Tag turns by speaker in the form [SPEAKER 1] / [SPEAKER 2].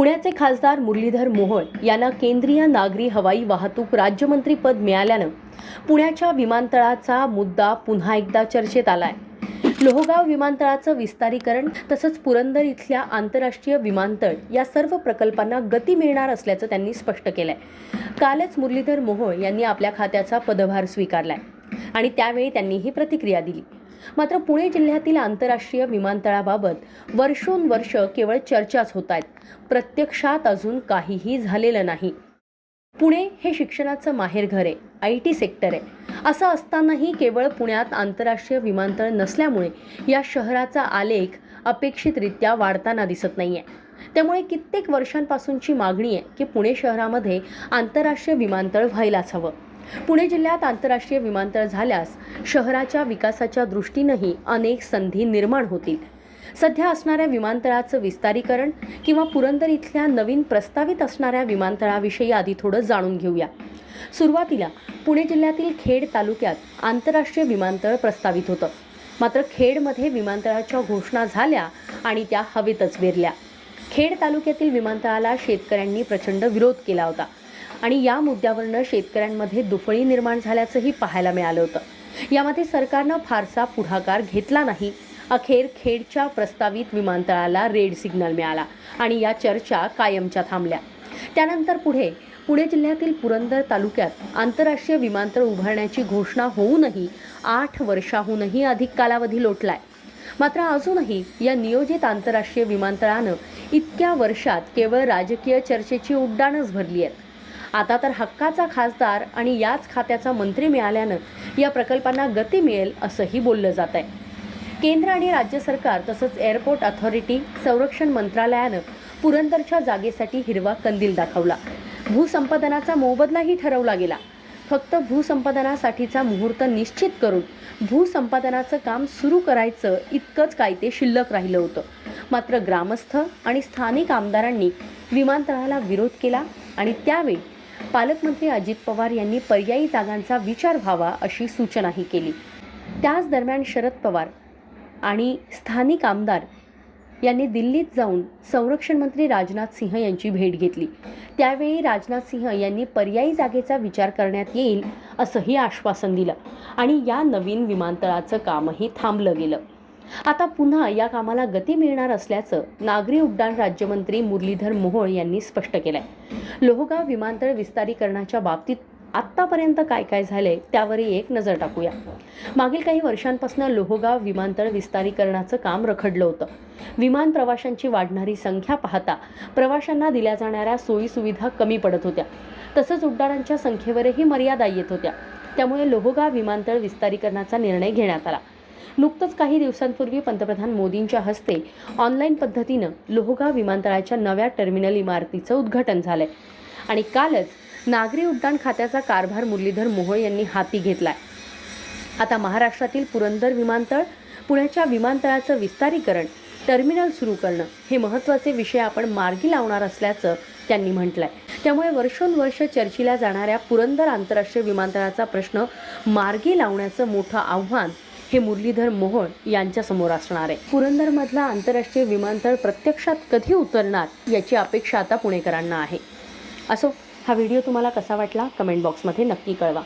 [SPEAKER 1] पुण्याचे खासदार मुरलीधर मोहोळ यांना केंद्रीय नागरी हवाई वाहतूक राज्यमंत्रीपद मिळाल्यानं पुण्याच्या विमानतळाचा मुद्दा पुन्हा एकदा चर्चेत आलाय. लोहगाव विमानतळाचं विस्तारीकरण तसंच पुरंदर इथल्या आंतरराष्ट्रीय विमानतळ या सर्व प्रकल्पांना गती मिळणार असल्याचं त्यांनी स्पष्ट केलंय. कालच मुरलीधर मोहोळ यांनी आपल्या खात्याचा पदभार स्वीकारलाय आणि त्यावेळी त्यांनी ही प्रतिक्रिया दिली. मात्र पुणे जिल्ह्यातील आंतरराष्ट्रीय विमानतळाबाबत वर्षोनवर्ष केवळ चर्चाच होत आहेत प्रत्यक्षात अजून काहीही झालेलं नाही. पुणे हे शिक्षणाचं माहेरघर आहे आय टी सेक्टर आहे. असं असतानाही केवळ पुण्यात आंतरराष्ट्रीय विमानतळ नसल्यामुळे या शहराचा आलेख अपेक्षितरित्या वाढताना दिसत नाही आहे त्यामुळे कित्येक वर्षांपासूनची मागणी आहे की पुणे शहरामध्ये आंतरराष्ट्रीय विमानतळ व्हायलाच हवं. पुणे जिल्ह्यात आंतरराष्ट्रीय विमानतळ झाल्यास शहराच्या विकासाच्या दृष्टीनंही अनेक संधी निर्माण होतील. सध्या असणाऱ्या विमानतळाचं विस्तारीकरण किंवा पुरंदर इथल्या नवीन प्रस्तावित असणाऱ्या विमानतळाविषयी आधी थोडं जाणून घेऊया. सुरुवातीला पुणे जिल्ह्यातील खेड तालुक्यात आंतरराष्ट्रीय विमानतळ प्रस्तावित होतं. मात्र खेडमध्ये विमानतळाच्या घोषणा झाल्या आणि त्या हवेतच विरल्या. खेड तालुक्यातील विमानतळाला शेतकऱ्यांनी प्रचंड विरोध केला होता. आणि या मुद्द्यावरनं शेतकऱ्यांमध्ये दुफळी निर्माण झाल्याचंही पाहायला मिळालं होतं. यामध्ये सरकारनं फारसा पुढाकार घेतला नाही. अखेर खेडच्या प्रस्तावित विमानतळाला रेड सिग्नल मिळाला आणि या चर्चा कायमच्या थांबल्या. त्यानंतर पुढे पुणे जिल्ह्यातील पुरंदर तालुक्यात आंतरराष्ट्रीय विमानतळ उभारण्याची घोषणा होऊनही आठ वर्षाहूनही अधिक कालावधी लोटलाय. मात्र अजूनही या नियोजित आंतरराष्ट्रीय विमानतळानं इतक्या वर्षात केवळ राजकीय चर्चेची उड्डाणच भरली आहेत. आता तर हक्काचा खासदार आणि याच खात्याचा मंत्री मिळाल्यानं या प्रकल्पांना गती मिळेल असंही बोललं जात आहे. केंद्र आणि राज्य सरकार तसंच एअरपोर्ट अथॉरिटी संरक्षण मंत्रालयानं पुरंदरच्या जागेसाठी हिरवा कंदील दाखवला. भूसंपादनाचा मोबदलाही ठरवला गेला. फक्त भूसंपादनासाठीचा मुहूर्त निश्चित करून भूसंपादनाचं काम सुरू करायचं इतकंच काय ते शिल्लक राहिलं होतं. मात्र ग्रामस्थ आणि स्थानिक आमदारांनी विमानतळाला विरोध केला आणि त्यावेळी पालकमंत्री अजित पवार यांनी पर्यायी जागांचा विचार व्हावा अशी सूचनाही केली. त्याच दरम्यान शरद पवार आणि स्थानिक आमदार यांनी दिल्लीत जाऊन संरक्षण मंत्री राजनाथ सिंह यांची भेट घेतली. त्यावेळी राजनाथ सिंह यांनी पर्यायी जागेचा विचार करण्यात येईल असंही आश्वासन दिलं आणि या नवीन विमानतळाचं कामही थांबलं गेलं. आता पुन्हा या कामाला गती मिळणार असल्याचं नागरी उड्डाण राज्यमंत्री मुरलीधर मोहोळ यांनी स्पष्ट केलं आहे लोहगाव विमानतळ विस्तारीकरणाच्या बाबतीत आत्तापर्यंत काय काय झालंय त्यावरही एक नजर टाकूया. मागील काही वर्षांपासून लोहगाव विमानतळ विस्तारीकरणाचं काम रखडलं होतं. विमान प्रवाशांची वाढणारी संख्या पाहता प्रवाशांना दिल्या जाणाऱ्या सोयीसुविधा कमी पडत होत्या. तसंच उड्डाणांच्या संख्येवरही मर्यादा येत होत्या. त्यामुळे लोहगाव विमानतळ विस्तारीकरणाचा निर्णय घेण्यात आला. नुकतंच काही दिवसांपूर्वी पंतप्रधान मोदींच्या हस्ते ऑनलाईन पद्धतीनं लोहगाव विमानतळाच्या नव्या टर्मिनल इमारतीचं उद्घाटन झालंय. आणि कालच नागरी उड्डाण खात्याचा कारभार मुरलीधर मोहोळ यांनी हाती घेतलाय. आता महाराष्ट्रातील पुरंदर विमानतळ पुण्याच्या विमानतळाचं विस्तारीकरण टर्मिनल सुरू करणं हे महत्त्वाचे विषय आपण मार्गी लावणार असल्याचं त्यांनी म्हटलंय. त्यामुळे वर्षोनवर्ष चर्चिल्या जाणाऱ्या पुरंदर आंतरराष्ट्रीय विमानतळाचा प्रश्न मार्गी लावण्याचं मोठं आव्हान हे मुरलीधर मोहोळ यांच्यासमोर असणार आहे. पुरंदरमधला आंतरराष्ट्रीय विमानतळ प्रत्यक्षात कधी उतरणार याची अपेक्षा आता पुणेकरांना आहे. असो हा व्हिडिओ तुम्हाला कसा वाटला कमेंट बॉक्समध्ये नक्की कळवा.